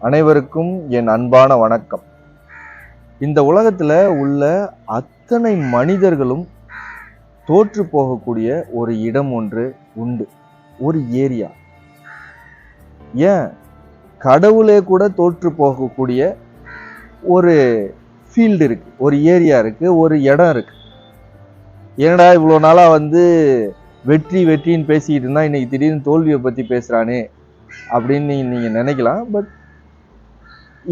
அனைவருக்கும் என் அன்பான வணக்கம். இந்த உலகத்தில் உள்ள அத்தனை மனிதர்களும் தோற்று போகக்கூடிய ஒரு இடம் ஒன்று உண்டு. ஒரு ஏரியா. ஏன்? கடவுளே கூட தோற்று போகக்கூடிய ஒரு ஃபீல்டு இருக்கு. ஒரு ஏரியா இருக்கு. ஒரு இடம் இருக்கு. ஏன்டா இவ்வளோ நாளாக வந்து வெற்றி வெற்றின்னு பேசிக்கிட்டு இருந்தால் இன்னைக்கு திடீர்னு தோல்வியை பற்றி பேசுகிறானே அப்படின்னு நீங்கள் நினைக்கலாம். பட்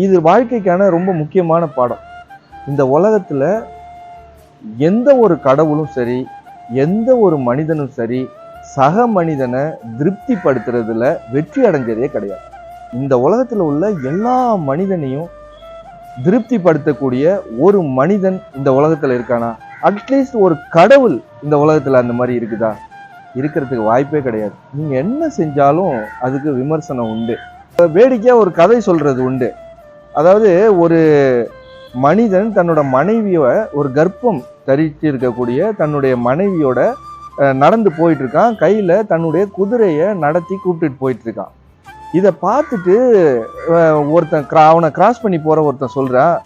இது வாழ்க்கைக்கான ரொம்ப முக்கியமான பாடம். இந்த உலகத்தில் எந்த ஒரு கடவுளும் சரி எந்த ஒரு மனிதனும் சரி சக மனிதனை திருப்திப்படுத்துறதுல வெற்றி அடைஞ்சதே கிடையாது. இந்த உலகத்தில் உள்ள எல்லா மனிதனையும் திருப்திப்படுத்தக்கூடிய ஒரு மனிதன் இந்த உலகத்தில் இருக்கானா? அட்லீஸ்ட் ஒரு கடவுள் இந்த உலகத்தில் அந்த மாதிரி இருக்குதா? இருக்கிறதுக்கு வாய்ப்பே கிடையாது. நீங்கள் என்ன செஞ்சாலும் அதுக்கு விமர்சனம் உண்டு. வேடிக்கையாக ஒரு கதை சொல்கிறது உண்டு. அதாவது ஒரு மனிதன் தன்னோட மனைவியை ஒரு கர்ப்பம் தரித்து இருக்கக்கூடிய தன்னுடைய மனைவியோட நடந்து போயிட்டு இருக்கான் தன்னுடைய குதிரையை நடத்தி கூப்பிட்டுட்டு போயிட்டு இருக்கான் இதை பார்த்துட்டு ஒருத்தன் கிரா- அவனை கிராஸ் பண்ணி போற ஒருத்தன் சொல்றான்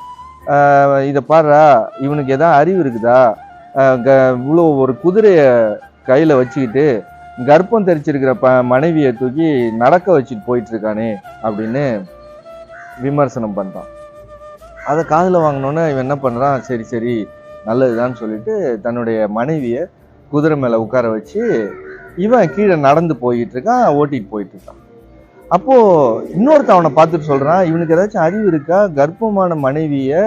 இதை பாடுறா இவனுக்கு எதாவது அறிவு இருக்குதா? க- இவ்வளோ ஒரு குதிரையை கையில் வச்சுக்கிட்டு கர்ப்பம் தரிச்சிருக்கிற ப மனைவியை தூக்கி நடக்க வச்சுட்டு போயிட்டு இருக்கானே அப்படின்னு விமர்சனம் பண்ணுறான் அதை காதில் வாங்கினோன்னே இவன் என்ன பண்ணுறான் சரி சரி நல்லதுதான்னு சொல்லிட்டு தன்னுடைய மனைவியை குதிரை மேலே உட்கார வச்சு இவன் கீழே நடந்து போயிட்டு இருக்கான் ஓட்டிட்டு போயிட்டு இருக்கான். அப்போ இன்னொருத்தன் அவனை பார்த்துட்டு சொல்கிறான் இவனுக்கு ஏதாச்சும் அறிவு இருக்கா? கர்ப்பமான மனைவியை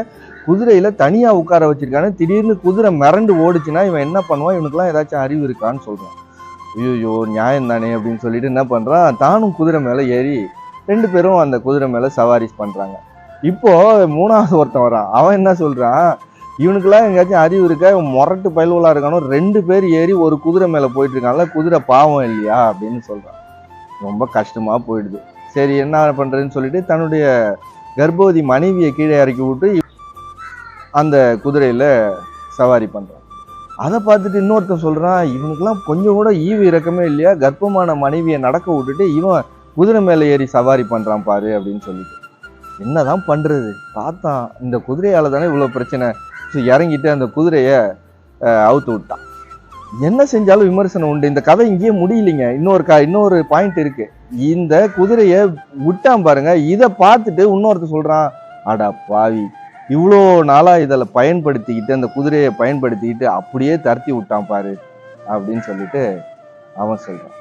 குதிரையில் தனியாக உட்கார வச்சிருக்கானு திடீர்னு குதிரை மிரண்டு ஓடுச்சுன்னா இவன் என்ன பண்ணுவான்? இவனுக்குலாம் ஏதாச்சும் அறிவு இருக்கான்னு சொல்கிறான் ஐயோ நியாயம் தானே அப்படின்னு சொல்லிட்டு என்ன பண்ணுறான் தானும் குதிரை மேலே ஏறி ரெண்டு பேரும் அந்த குதிரை மேலே சவாரி பண்ணுறாங்க இப்போது மூணாவது ஒருத்தன் வரான். அவன் என்ன சொல்கிறான் இவனுக்கெல்லாம் எங்கேயாச்சும் அறிவு இருக்கா? இவன் முரட்டு பயலுவலா இருக்கானோ? ரெண்டு பேர் ஏறி ஒரு குதிரை மேலே போயிட்டுருக்காங்கல்ல குதிரை பாவம் இல்லையா? அப்படின்னு சொல்கிறான் ரொம்ப கஷ்டமாக போயிடுது. சரி என்ன பண்ணுறதுன்னு சொல்லிட்டு தன்னுடைய கர்ப்பவதி மனைவியை கீழே இறக்கி விட்டு அந்த குதிரையில் சவாரி பண்ணுறான் அதை பார்த்துட்டு இன்னொருத்தன் சொல்கிறான் இவனுக்கெல்லாம் கொஞ்சம் கூட ஈவு இறக்கமே இல்லையா? கர்ப்பமான மனைவியை நடக்க விட்டுட்டு இவன் குதிரை மேலே ஏறி சவாரி பண்ணுறான் பாரு அப்படின்னு சொல்லிட்டு. என்னதான் பண்ணுறது பார்த்தான். இந்த குதிரையால் தானே இவ்வளோ பிரச்சனை? ஸோ இறங்கிட்டு அந்த குதிரையை அவுத்து விட்டான். என்ன செஞ்சாலும் விமர்சனம் உண்டு. இந்த கதை இங்கேயே முடியலைங்க. இன்னொரு க இன்னொரு பாயிண்ட் இருக்கு. இந்த குதிரையை விட்டான் பாருங்க. இதை பார்த்துட்டு இன்னொருத்தர் சொல்றான் அடா பாவி. இவ்வளோ நாளாக இதில் பயன்படுத்திக்கிட்டு அந்த குதிரையை பயன்படுத்திக்கிட்டு அப்படியே தரத்தி விட்டான் பாரு. அப்படின்னு சொல்லிட்டு அவன் சொல்கிறான்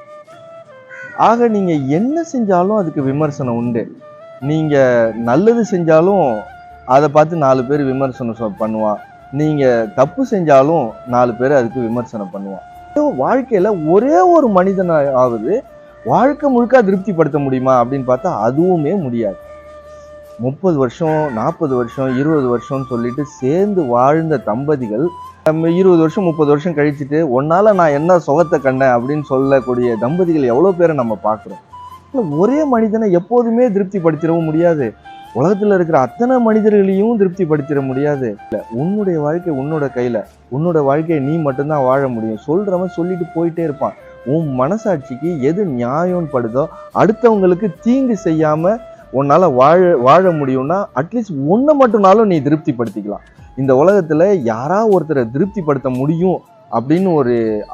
ஆக நீங்கள் என்ன செஞ்சாலும் அதுக்கு விமர்சனம் உண்டு. நீங்கள் நல்லது செஞ்சாலும் அதை பார்த்து நாலு பேர் விமர்சனம் சொ- பண்ணுவான் நீங்கள் தப்பு செஞ்சாலும் நாலு பேர் அதுக்கு விமர்சனம் பண்ணுவான் வாழ்க்கையில் ஒரே ஒரு மனிதனாவது வாழ்க்கை முழுக்க திருப்திப்படுத்த முடியுமா அப்படின்னு பார்த்தா அதுவுமே முடியாது. முப்பது வருஷம் நாற்பது வருஷம் இருபது வருஷம்னு சொல்லிட்டு சேர்ந்து வாழ்ந்த தம்பதிகள் நம்ம இருபது வருஷம் முப்பது வருஷம் கழிச்சுட்டு ஒன்னால நான் என்ன சுகத்தை கண்டேன் அப்படின்னு சொல்லக்கூடிய தம்பதிகள் எவ்வளோ பேரை நம்ம பார்க்குறோம்? இல்லை ஒரே மனிதனை எப்போதுமே திருப்திப்படுத்திடவும் முடியாது. உலகத்தில் இருக்கிற அத்தனை மனிதர்களையும் திருப்திப்படுத்திட முடியாது. இல்லை உன்னுடைய வாழ்க்கை உன்னோட கையில். உன்னோட வாழ்க்கையை நீ மட்டும்தான் வாழ முடியும். சொல்கிறவன் சொல்லிட்டு போயிட்டே இருப்பான். உன் மனசாட்சிக்கு எது நியாயம்னு படுதோ அடுத்தவங்களுக்கு தீங்கு செய்யாமல் உன்னால் வாழ வாழ முடியும்னா அட்லீஸ்ட் ஒன்றை மட்டும்னாலும் நீ திருப்திப்படுத்திக்கலாம். இந்த உலகத்தில் யாரா ஒருத்தரை திருப்திப்படுத்த முடியும் அப்படின்னு ஒரு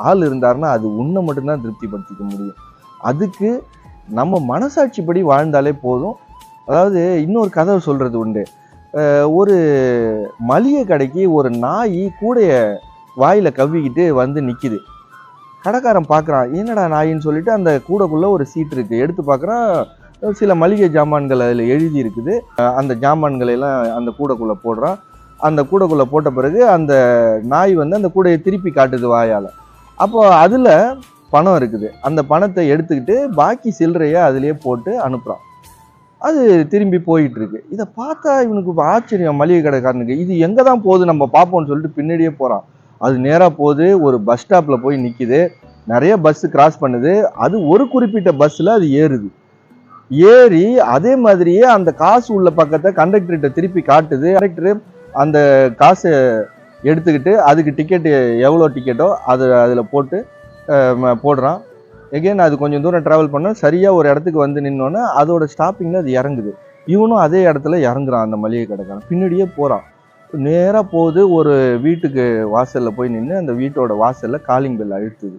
ஆள் இருந்தாருன்னா அது உன்னை மட்டும்தான் திருப்திப்படுத்திக்க முடியும். அதுக்கு நம்ம மனசாட்சிப்படி வாழ்ந்தாலே போதும். அதாவது இன்னொரு கதை சொல்கிறது உண்டு. ஒரு மளிகை கடைக்கு ஒரு நாய் கூடைய வாயில் கவ்விக்கிட்டு வந்து நிற்கிது கடைக்காரன் பார்க்குறான் என்னடா நாயின்னு சொல்லிட்டு அந்த கூடைக்குள்ளே ஒரு சீட் இருக்குது எடுத்து பார்க்குறான் சில மளிகை ஜாமான்கள் அதில் எழுதி இருக்குது. அந்த ஜாமான்களை எல்லாம் அந்த கூடைக்குள்ளே போடுறான். அந்த கூடைக்குள்ளே போட்ட பிறகு அந்த நாய் வந்து அந்த கூடையை திருப்பி காட்டுது வாயால். அப்போ அதில் பணம் இருக்குது. அந்த பணத்தை எடுத்துக்கிட்டு பாக்கி சில்லறையை அதிலே போட்டு அனுப்புகிறான் அது திரும்பி போயிட்டுருக்கு. இதை பார்த்தா இவனுக்கு ஆச்சரியம் மளிகை கடைக்காரனுக்கு. இது எங்கே தான் போகுது நம்ம பார்ப்போம்னு சொல்லிட்டு பின்னாடியே போகிறான் அது நேராக போகுது ஒரு பஸ் ஸ்டாப்பில் போய் நிற்கிது நிறைய பஸ்ஸு கிராஸ் பண்ணுது. அது ஒரு குறிப்பிட்ட பஸ்ஸில் அது ஏறுது. ஏறி அதே மாதிரியே அந்த காசு உள்ள பக்கத்தை கண்டக்டர்கிட்ட திருப்பி காட்டுது. கண்டக்டர் அந்த காசு எடுத்துக்கிட்டு அதுக்கு டிக்கெட்டு எவ்வளோ டிக்கெட்டோ அது அதில் போட்டு போடுறான். எகெயின் அது கொஞ்சம் தூரம் ட்ராவல் பண்ண சரியாக ஒரு இடத்துக்கு வந்து நின்னோன்னே அதோட ஸ்டாப்பிங்கில் அது இறங்குது. இவனும் அதே இடத்துல இறங்குறான் அந்த மளிகை கடைக்காரன். பின்னாடியே போகிறான் நேராக போகுது ஒரு வீட்டுக்கு வாசலில் போய் நின்று அந்த வீட்டோட வாசலில் காலிங் பெல் அழுத்துது.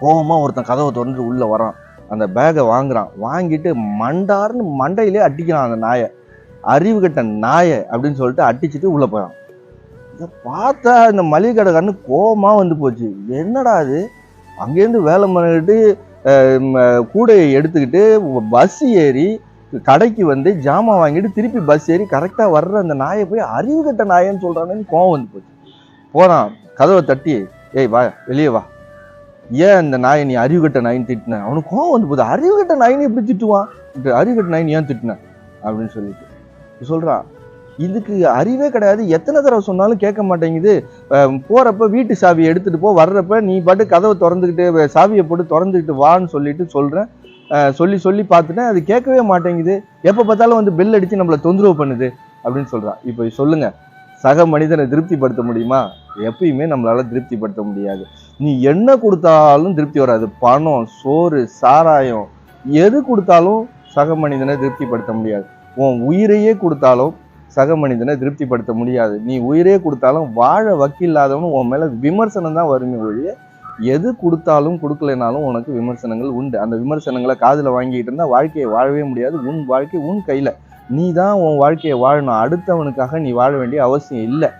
கோபமாக ஒருத்தன் கதவை திறந்து உள்ளே வரான். அந்த பேகை வாங்குறான். வாங்கிட்டு மண்டார்னு மண்டையிலே அடிக்கிறான் அந்த நாயை. அறிவு கட்ட நாயை அப்படின்னு சொல்லிட்டு அடிச்சுட்டு உள்ள போறான். இதை பார்த்தா இந்த மளிகை கடைக்காரனு கோபமாக வந்து போச்சு. என்னடா அது அங்கேருந்து வேலை பண்ணிக்கிட்டு கூடையை எடுத்துக்கிட்டு பஸ் ஏறி கடைக்கு வந்து ஜாமான் வாங்கிட்டு திருப்பி பஸ் ஏறி கரெக்டாக வர்ற அந்த நாயை போய் அறிவு கட்ட நாயன்னு சொல்கிறானேன்னு கோவம் வந்து போச்சு. போகிறான் கதவை தட்டி ஏய் வா வெளியே வா. ஏன் இந்த நாயை நீ அறிவு கட்ட நாயின்னு திட்டின? அவனுக்கு கோவம் வந்து போகுது அறிவு கட்ட நாயின்னு எப்படி திட்டுவான்? அறிவு கட்ட நாயின்னு ஏன் திட்டின? அப்படின்னு சொல்லிட்டு. சொல்றான். இதுக்கு அறிவே கிடையாது. எத்தனை தடவை சொன்னாலும் கேட்க மாட்டேங்குது. போறப்ப வீட்டு சாவியை எடுத்துட்டு போ. வர்றப்ப நீ பாட்டு கதவை திறந்துக்கிட்டு சாவியை போட்டு திறந்துக்கிட்டு வான்னு சொல்லிட்டு சொல்றேன். சொல்லி சொல்லி பார்த்துட்டேன். அது கேட்கவே மாட்டேங்குது. எப்போ பார்த்தாலும் வந்து பெல் அடிச்சு நம்மளை தொந்தரவு பண்ணுது அப்படின்னு சொல்றான். இப்போ சொல்லுங்க. சக மனிதனை திருப்திப்படுத்த முடியுமா? எப்பயுமே நம்மளால திருப்திப்படுத்த முடியாது. நீ என்ன கொடுத்தாலும் திருப்தி வராது. பணம் சோறு சாராயம் எது கொடுத்தாலும் சக மனிதனை திருப்திப்படுத்த முடியாது. உன் உயிரையே கொடுத்தாலும் சக மனிதனை திருப்திப்படுத்த முடியாது. நீ உயிரே கொடுத்தாலும் வாழ வக்கில்லாதவன் உன் மேலே விமர்சனம் தான் வருமே ஒழிய எது கொடுத்தாலும் கொடுக்கலைனாலும் உனக்கு விமர்சனங்கள் உண்டு. அந்த விமர்சனங்களை காதில் வாங்கிட்டு இருந்தால் வாழ்க்கையை வாழவே முடியாது. உன் வாழ்க்கை உன் கையில். நீ தான் உன் வாழ்க்கையை வாழணும். அடுத்தவனுக்காக நீ வாழ வேண்டிய அவசியம் இல்லை.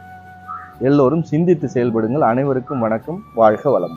எல்லோரும் சிந்தித்து செயல்படுங்கள். அனைவருக்கும் வணக்கம். வாழ்க வளம்